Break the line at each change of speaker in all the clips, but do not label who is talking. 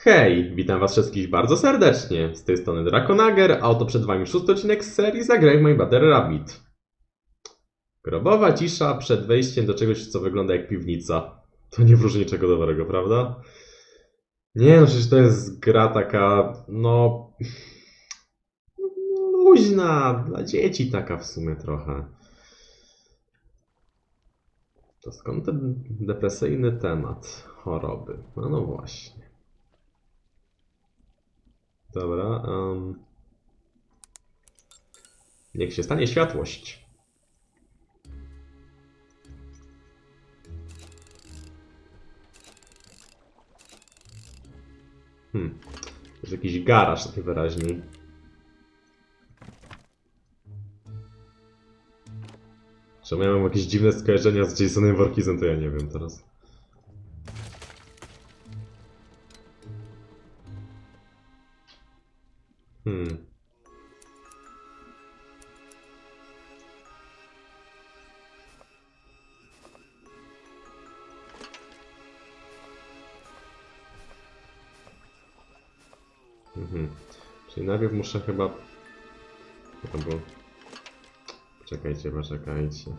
Hej, witam was wszystkich bardzo serdecznie. Z tej strony Drakonager, a oto przed wami szósty odcinek z serii Zagraj w My Battle Rabbit. Grobowa cisza przed wejściem do czegoś, co wygląda jak piwnica. To nie wróży niczego dobrego, prawda? Nie no, przecież to jest gra taka, no... Luźna, dla dzieci taka w sumie trochę. To skąd ten depresyjny temat choroby? No, no właśnie. Dobra. Um... Niech się stanie światłość. Hmm. To jest jakiś garaż najwyraźniej. Czemu ja mam jakieś dziwne skojarzenia z Jasonem Voorheesem, to ja nie wiem teraz. Czyli najpierw muszę chyba... Albo... Poczekajcie, poczekajcie.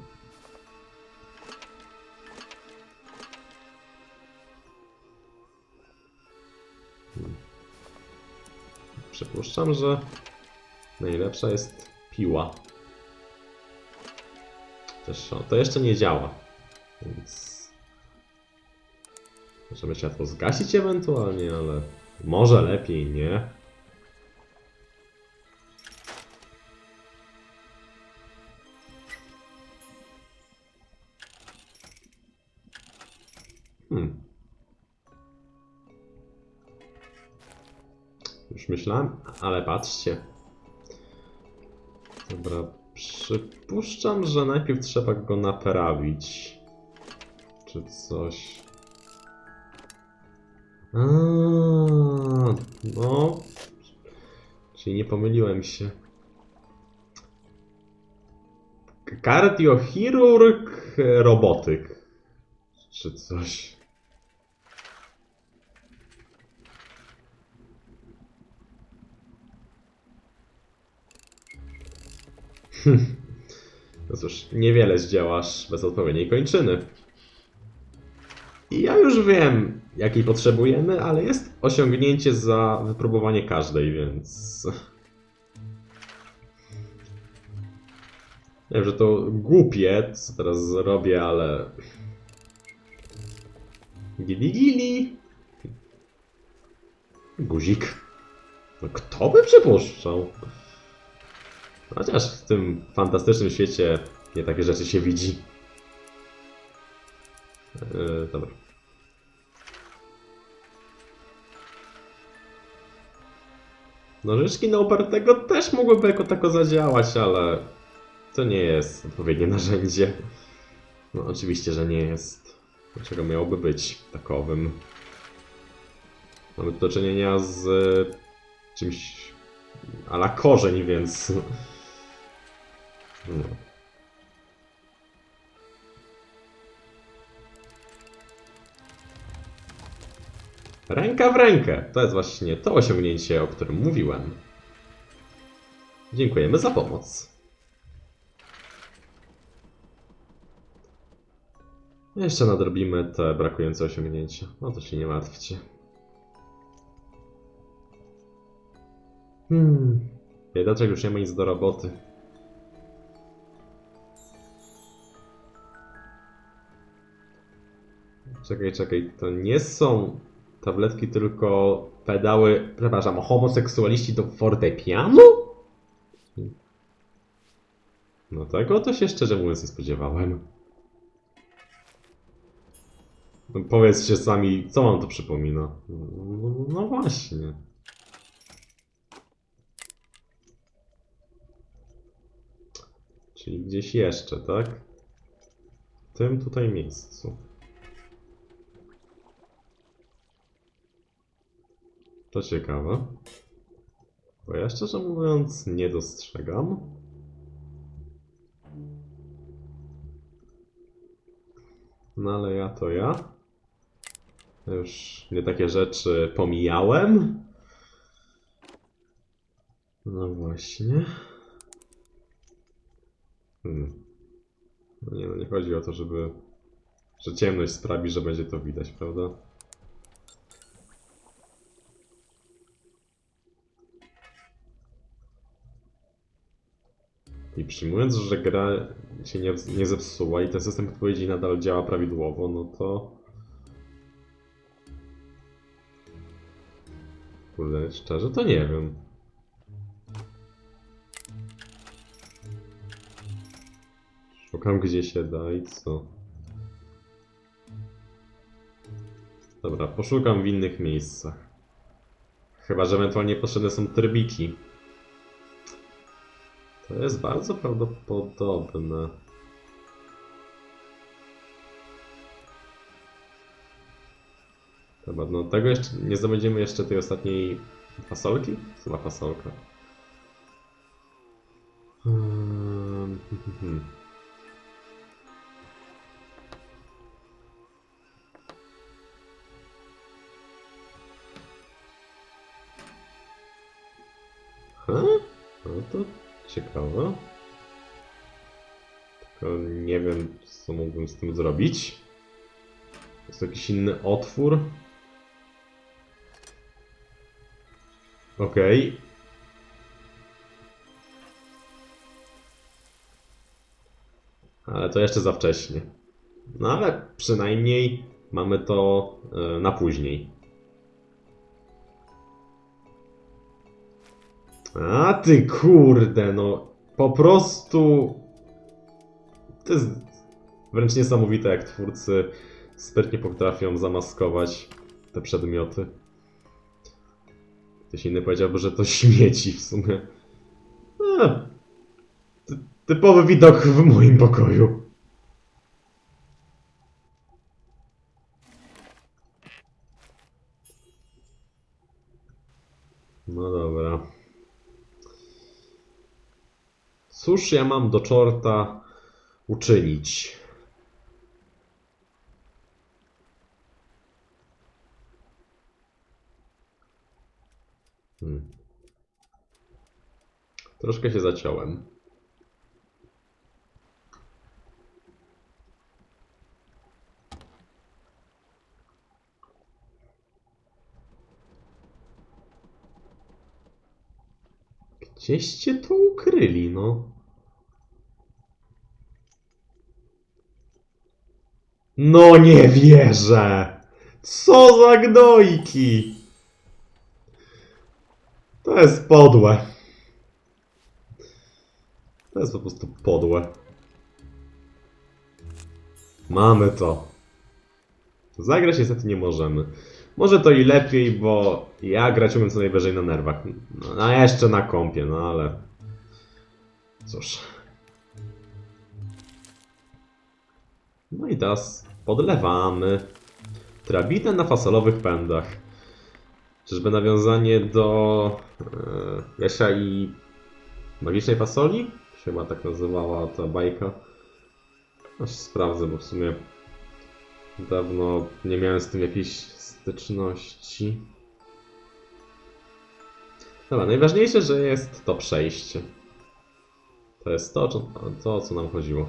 Hmm. Przypuszczam, że najlepsza jest piła. Też to jeszcze nie działa, więc możemy światło zgasić ewentualnie, ale może lepiej nie. Hmm. Już myślałem, ale patrzcie. Dobra, przypuszczam, że najpierw trzeba go naprawić. Czy coś. A, no. Czyli nie pomyliłem się. Kardiochirurg, robotyk. Czy coś. No cóż, niewiele zdziałasz bez odpowiedniej kończyny. I ja już wiem, jakiej potrzebujemy, ale jest osiągnięcie za wypróbowanie każdej, więc... Wiem, że to głupie, co teraz zrobię, ale... Gili gili! Guzik. No kto by przypuszczał? Chociaż w tym fantastycznym świecie nie takie rzeczy się widzi. Yy, dobra. Nożyczki na upartego też mogłyby jako tako zadziałać, ale to nie jest odpowiednie narzędzie. No oczywiście, że nie jest. Dlaczego miałoby być takowym? Mamy tu do czynienia z czymś a la korzeń, więc... No. Ręka w rękę. To jest właśnie to osiągnięcie, o którym mówiłem. Dziękujemy za pomoc. Jeszcze nadrobimy te brakujące osiągnięcia. No to się nie martwcie. Hmm. Biedaczek już nie ma nic do roboty. Czekaj, czekaj, to nie są tabletki, tylko pedały, przepraszam, homoseksualiści do fortepianu? No tego to się szczerze mówiąc nie spodziewałem. No powiedzcie sami, co wam to przypomina? No, no właśnie. Czyli gdzieś jeszcze, tak? W tym tutaj miejscu. To ciekawe. Bo ja szczerze mówiąc nie dostrzegam. No ale ja to ja. Już nie takie rzeczy pomijałem. No właśnie. Hmm. No nie, no nie chodzi o to, żeby... Że ciemność sprawi, że będzie to widać, prawda? I przyjmując, że gra się nie, nie zepsuła i ten system odpowiedzi nadal działa prawidłowo, no to... Kurde, szczerze to nie wiem. Szukam gdzie się da i co. Dobra, poszukam w innych miejscach. Chyba, że ewentualnie potrzebne są trybiki. To jest bardzo prawdopodobne. Dobra, no tego jeszcze nie zdobędziemy jeszcze tej ostatniej fasolki? Chyba fasolka. Ciekawe. Tylko nie wiem, co mógłbym z tym zrobić. Jest jakiś inny otwór. Okej. Ale to jeszcze za wcześnie. No ale przynajmniej mamy to e, na później. A ty kurde, no po prostu to jest wręcz niesamowite, jak twórcy sprytnie potrafią zamaskować te przedmioty. Ktoś inny powiedziałby, że to śmieci w sumie. Ty, typowy widok w moim pokoju. No dobra. Cóż ja mam do czorta uczynić? Hmm. Troszkę się zaciąłem. Gdzieście to ukryli, no? No nie wierzę! Co za gnojki! To jest podłe. To jest po prostu podłe. Mamy to. Zagrać niestety nie możemy. Może to i lepiej, bo ja grać umiem co najwyżej na nerwach. No, a jeszcze na kompie, no ale... Cóż. No i teraz podlewamy. Trabinę na fasolowych pędach. Czyżby nawiązanie do e, Jasia i Magicznej Fasoli? Chyba tak nazywała ta bajka. Aż sprawdzę, bo w sumie dawno nie miałem z tym jakiejś styczności. Dobra, najważniejsze, że jest to przejście. To jest to, to, o co nam chodziło.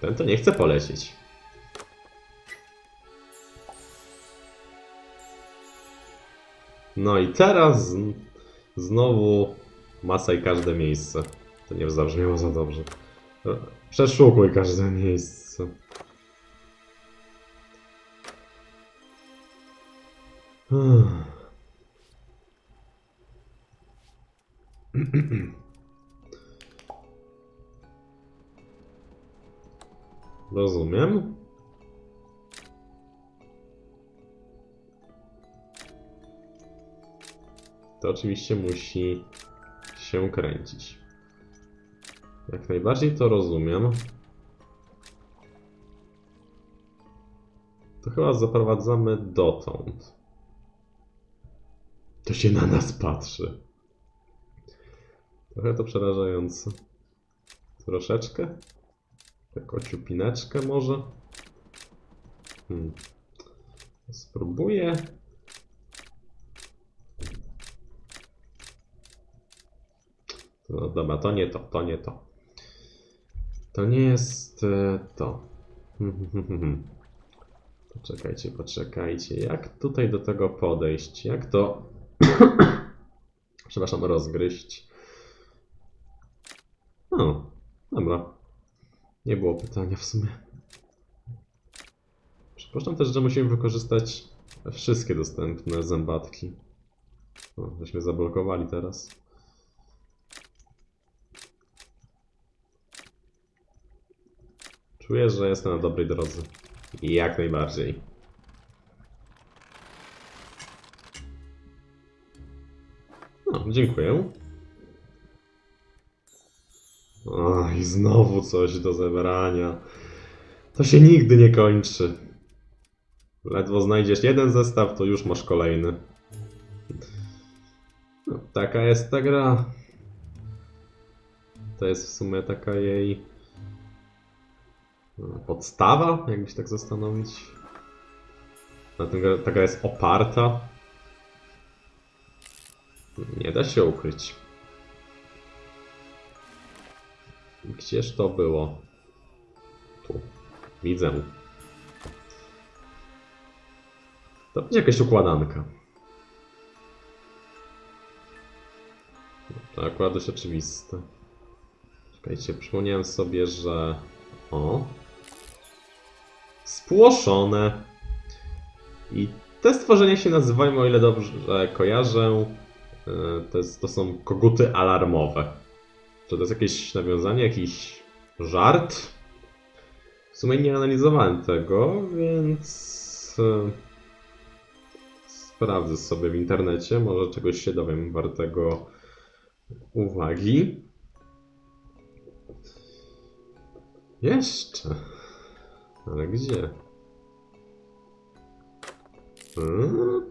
Ten to nie chce polecieć. No i teraz znowu masa i każde miejsce. To nie zabrzmiało za dobrze. Przeszukuj każde miejsce. Hmm. Rozumiem. To oczywiście musi się kręcić. Jak najbardziej to rozumiem. To chyba zaprowadzamy dotąd. To się na nas patrzy. Trochę to przerażające. Troszeczkę? Tak ociupineczkę może? Hmm. Spróbuję. No dobra, to nie to, to nie to. To nie jest e, to. Poczekajcie, poczekajcie. Jak tutaj do tego podejść? Jak to. Przepraszam, rozgryźć. No, dobra. Nie było pytania w sumie. Przypuszczam też, że musimy wykorzystać wszystkie dostępne zębatki. O, żeśmy zablokowali teraz. Czuję, że jestem na dobrej drodze. Jak najbardziej. No, dziękuję. O, i znowu coś do zebrania. To się nigdy nie kończy. Ledwo znajdziesz jeden zestaw, to już masz kolejny. No, taka jest ta gra. To jest w sumie taka jej podstawa, jakby się tak zastanowić. Na tym ta jest oparta. Nie da się ukryć. Gdzież to było? Tu. Widzę. To będzie jakaś układanka. To akurat dość oczywiste. Czekajcie, przypomniałem sobie, że... O! Spłoszone! I te stworzenia się nazywają, o ile dobrze kojarzę, e, to, jest, to są koguty alarmowe. Czy to jest jakieś nawiązanie, jakiś żart? W sumie nie analizowałem tego, więc e, sprawdzę sobie w internecie, może czegoś się dowiem wartego uwagi. Jeszcze. Ale gdzie?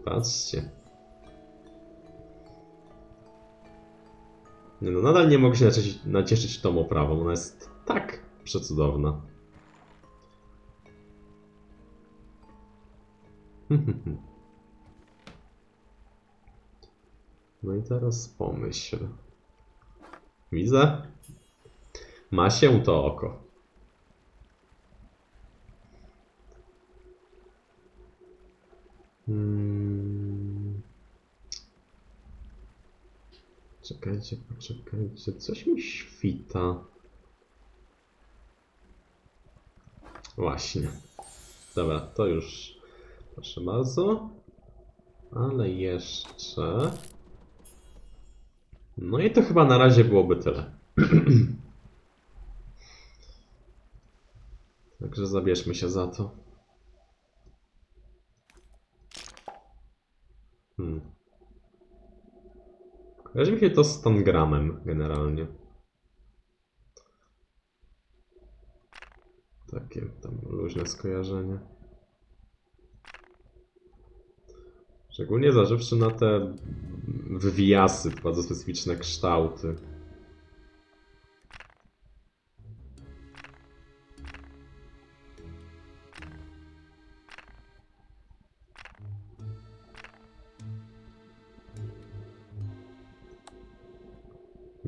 Patrzcie. Nie no, nadal nie mogę się nacieszyć, nacieszyć tą oprawą. Ona jest tak przecudowna. No i teraz pomyśl. Widzę? Ma się to oko. Hmm. Czekajcie, poczekajcie. Coś mi świta. Właśnie. Dobra, to już. Proszę bardzo. Ale jeszcze. No i to chyba na razie byłoby tyle. Także zabierzmy się za to. Mi się to z Tangramem generalnie. Takie tam luźne skojarzenie. Szczególnie zważywszy na te wywiasy, bardzo specyficzne kształty.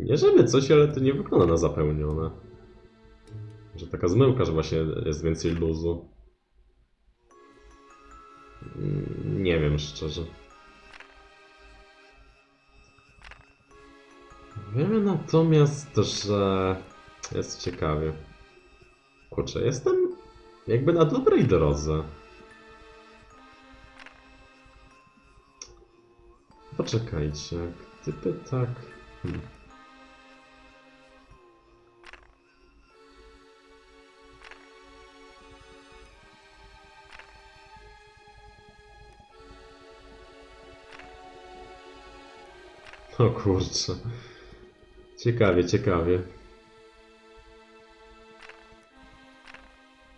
Nie żeby coś, ale to nie wygląda na zapełnione. Że taka zmyłka, że właśnie jest więcej luzu. Mm, Nie wiem szczerze. Wiemy natomiast, że jest ciekawie. Kurczę, jestem jakby na dobrej drodze. Poczekajcie, gdyby tak... Hmm. O kurczę. Ciekawie, ciekawie.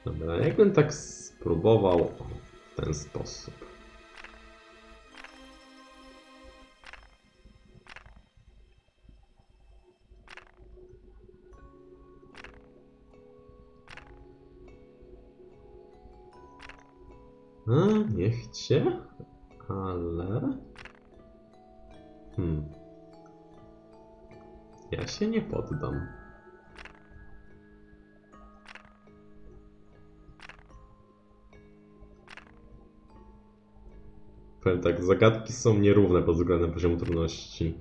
Dobra, jakbym tak spróbował w ten sposób. A, nie chcę, ale... Hmm. Ja się nie poddam. Powiem tak, zagadki są nierówne pod względem poziomu trudności.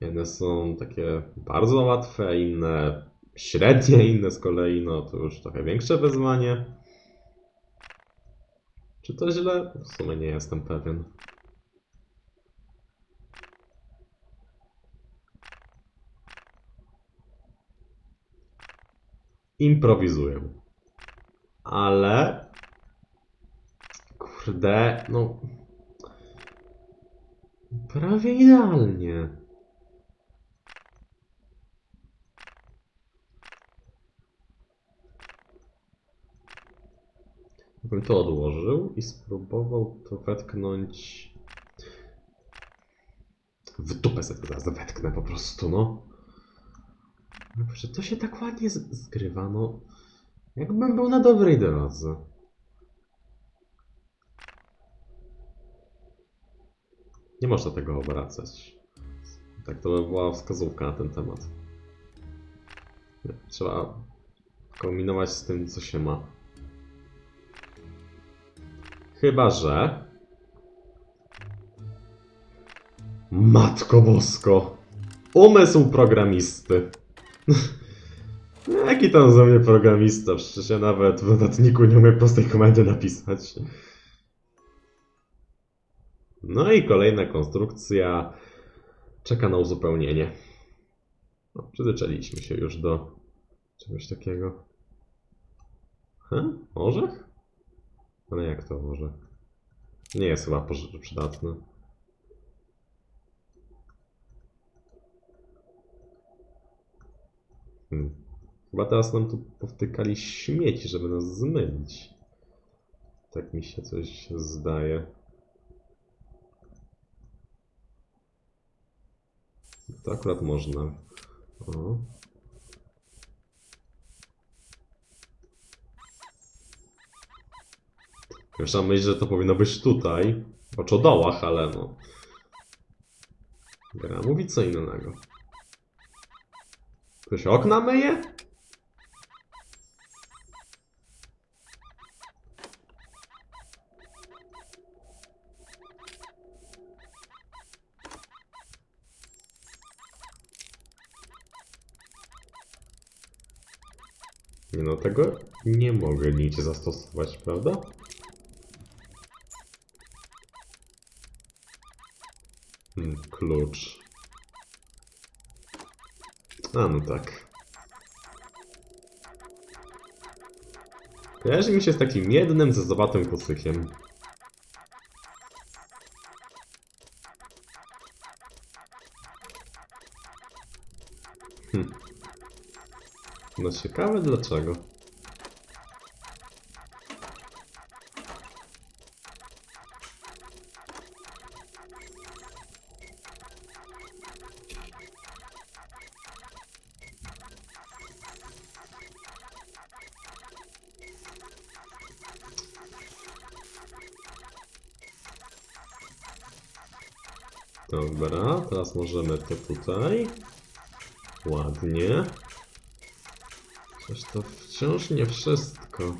Jedne są takie bardzo łatwe, inne średnie, inne z kolei no to już trochę większe wyzwanie. Czy to źle? W sumie nie jestem pewien. Improwizuję. Ale... Kurde, no... Prawie idealnie. Bym to odłożył i spróbował to wetknąć. W dupę sobie zaraz wetknę po prostu, no. Boże, to się tak ładnie zgrywa, no. Jakbym był na dobrej drodze. Nie można tego obracać. Tak to by była wskazówka na ten temat. Trzeba kombinować z tym, co się ma. Chyba, że... Matko Bosko! Umysł programisty. Jaki tam za mnie programista? Przecież ja nawet w notatniku nie umiem prostej komendy napisać. No i kolejna konstrukcja czeka na uzupełnienie. No, przyzwyczailiśmy się już do czegoś takiego. He? Orzech? Ale jak to może? Nie jest chyba przydatne. Hmm. Chyba teraz nam tu powtykali śmieci, żeby nas zmylić. Tak mi się coś zdaje. To akurat można. O. Jeszcze myślę, że to powinno być tutaj. O czodołach, ale no. Gra mówi co innego. Ktoś okna myje? No, tego nie mogę nigdzie zastosować, prawda? Hmm, klucz. A, no tak. Kojarzy mi się z takim jednym zezowatym kucykiem. Hm. No ciekawe dlaczego. Możemy to tutaj. Ładnie. Chociaż to wciąż nie wszystko.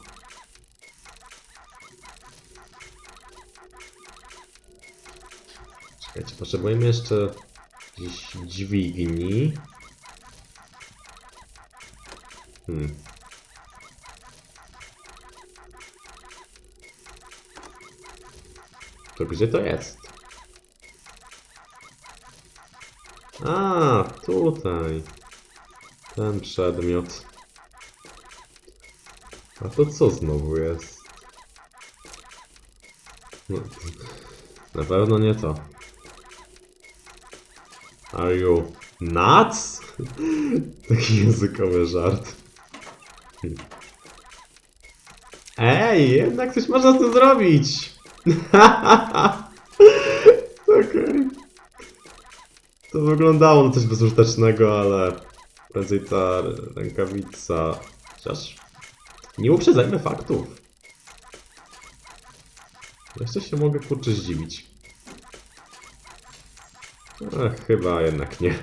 Czekajcie, potrzebujemy jeszcze jakiejś dźwigni. Hmm. To gdzie to jest? A, tutaj. Ten przedmiot. A to co znowu jest? No, na pewno nie to. Are you nuts? Taki językowy żart. Ej, jednak coś można z tym zrobić! Okej. To wyglądało na coś bezużytecznego, ale prędzej ta rękawica. Chociaż nie uprzedzajmy faktów. Jeszcze się mogę kurczę zdziwić. Ach, chyba jednak nie.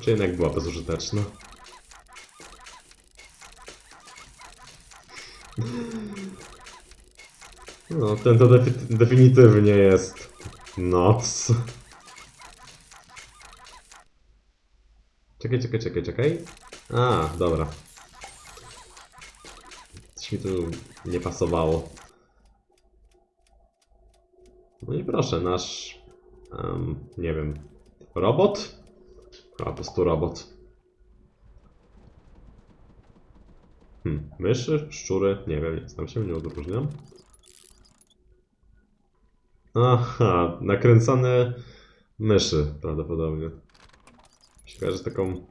Czy jednak była bezużyteczna. No, ten to defi- definitywnie jest noc. Czekaj, czekaj, czekaj, czekaj. A, dobra. Coś mi tu nie pasowało. No i proszę, nasz, em, nie wiem, robot? A po prostu robot. Hmm, myszy, szczury, nie wiem, nic tam się nie odróżniam. Aha, nakręcane myszy prawdopodobnie. Z taką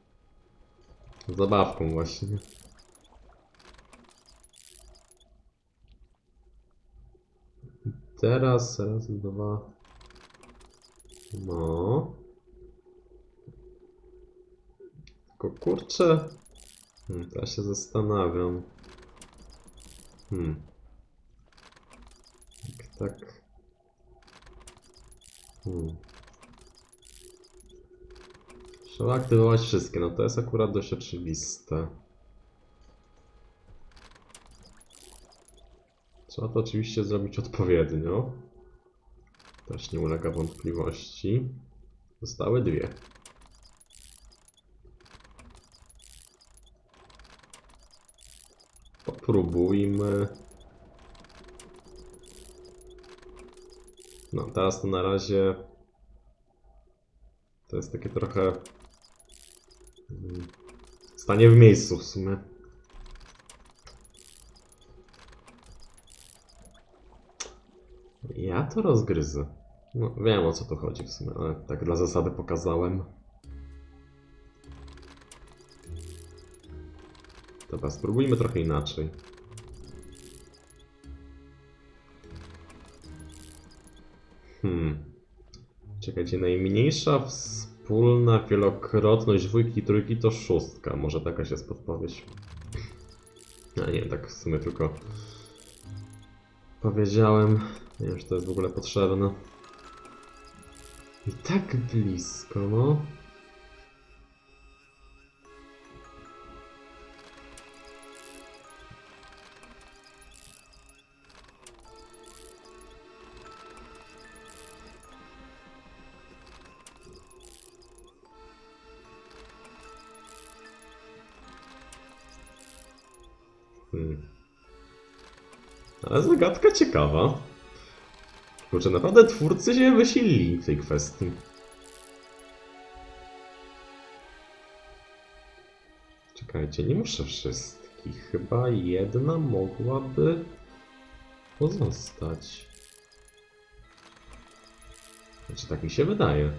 zabawką właśnie. Teraz, raz, dwa. No. Tylko kurczę. Hmm, teraz się zastanawiam. Hmm. Jak tak. Hmm. Trzeba aktywować wszystkie, no to jest akurat dość oczywiste. Trzeba to oczywiście zrobić odpowiednio. Też nie ulega wątpliwości. Zostały dwie. Popróbujmy. No, teraz to na razie to jest takie trochę stanie w miejscu w sumie. Ja to rozgryzę. No, wiem o co tu chodzi w sumie, ale tak dla zasady pokazałem. Dobra, spróbujmy trochę inaczej. Hmm. Czekajcie, najmniejsza wspólna wielokrotność dwójki i trójki to szóstka. Może taka jest podpowiedź. A nie, tak w sumie tylko powiedziałem. Nie wiem, czy to jest w ogóle potrzebne. I tak blisko, no. Hmm. Ale zagadka ciekawa. Kurczę, naprawdę twórcy się wysilili w tej kwestii. Czekajcie, nie muszę wszystkich. Chyba jedna mogłaby pozostać. Znaczy, tak mi się wydaje.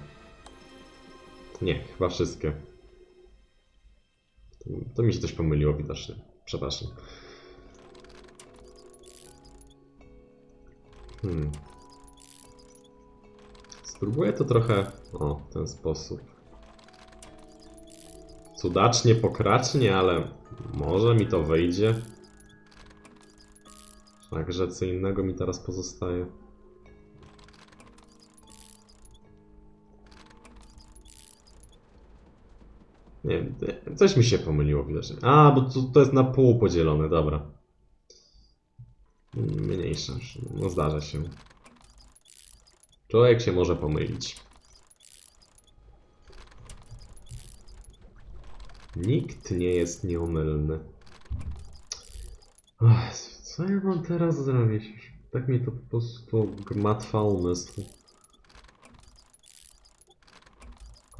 Nie, chyba wszystkie. To, to mi się coś pomyliło widocznie. Przepraszam. Hmm. Spróbuję to trochę o w ten sposób. Cudacznie, pokracznie, ale może mi to wyjdzie. Także co innego mi teraz pozostaje. Nie wiem, coś mi się pomyliło widocznie. A, bo to, to jest na pół podzielone, dobra. Mniejsza, no zdarza się. Człowiek się może pomylić. Nikt nie jest nieomylny. Ach, co ja mam teraz zrobić? Tak mi to po prostu gmatwa umysł.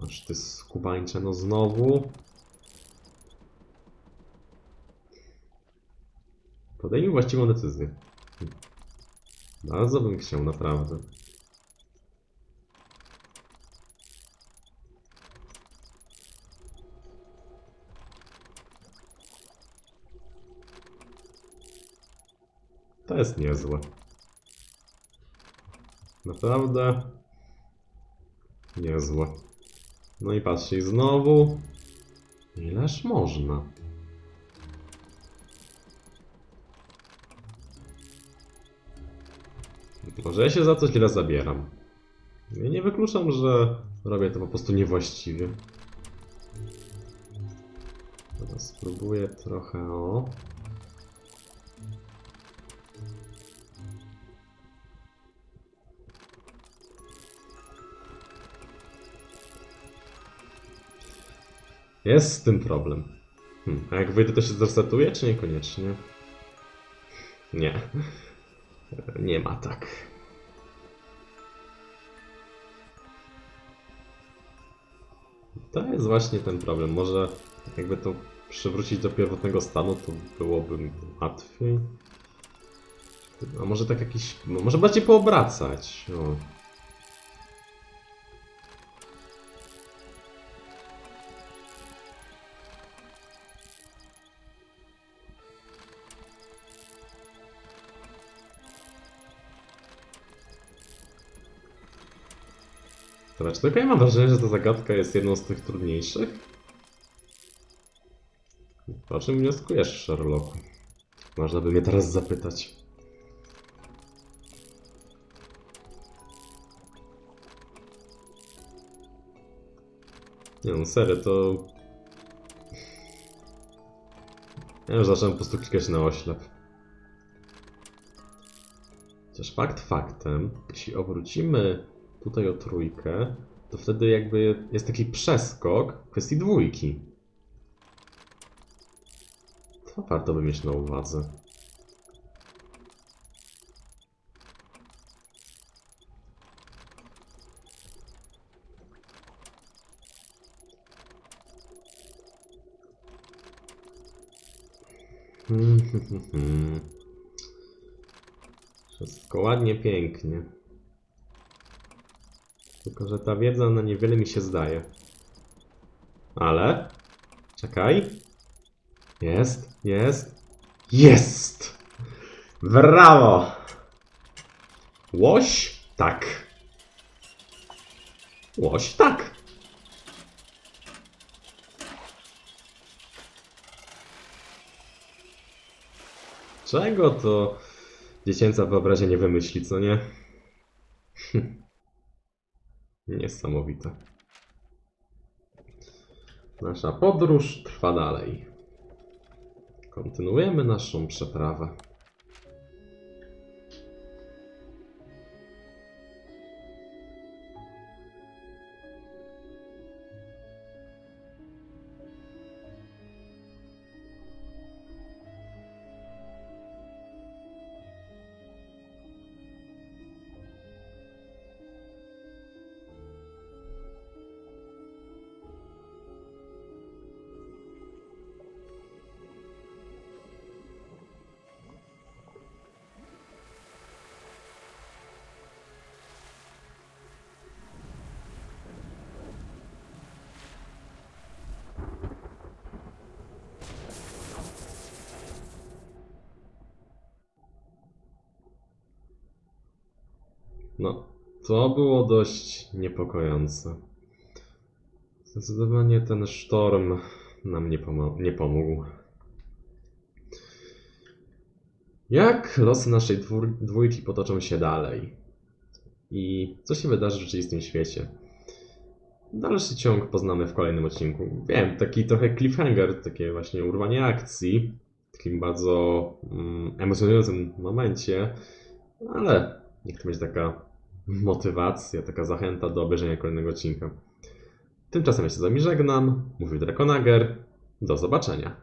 Aż ty skubańcze, no znowu. Podejmij właściwą decyzję. Bardzo bym chciał, naprawdę. To jest niezłe. Naprawdę niezłe. No i patrzcie, znowu. Ileż można? Może ja się za coś źle zabieram. Ja nie wykluczam, że robię to po prostu niewłaściwie. Teraz spróbuję trochę o... Jest z tym problem. Hmm, a jak wyjdę, to się zresetuje, czy niekoniecznie? Nie. Nie ma tak. To jest właśnie ten problem. Może jakby to przywrócić do pierwotnego stanu, to byłoby łatwiej. A może tak jakiś. Może bardziej poobracać. O. Zobacz, tylko ja mam wrażenie, że ta zagadka jest jedną z tych trudniejszych. O czym wnioskujesz, Sherlocku? Można by mnie teraz zapytać. Nie no, serio, to... Ja już zacząłem po prostu klikać na oślep. Chociaż fakt faktem, jeśli obrócimy tutaj o trójkę, to wtedy jakby jest taki przeskok w kwestii dwójki. To warto by mieć na uwadze. Hmm, hmm, hmm. Wszystko ładnie, pięknie. Tylko, że ta wiedza na niewiele mi się zdaje. Ale... Czekaj. Jest, jest. Jest! Brawo! Łoś? Tak. Łoś? Tak. Czego to dziecięca wyobraźnia nie wymyśli, co nie? Niesamowite. Nasza podróż trwa dalej. Kontynuujemy naszą przeprawę. No, to było dość niepokojące. Zdecydowanie ten sztorm nam nie, nie pomógł. Jak losy naszej dwójki potoczą się dalej? I co się wydarzy w rzeczywistym świecie? Dalszy ciąg poznamy w kolejnym odcinku. Wiem, taki trochę cliffhanger, takie właśnie urwanie akcji, w takim bardzo mm, emocjonującym momencie, ale niech to będzie taka motywacja, taka zachęta do obejrzenia kolejnego odcinka. Tymczasem ja się z wami żegnam. Mówił Drakonager. Do zobaczenia.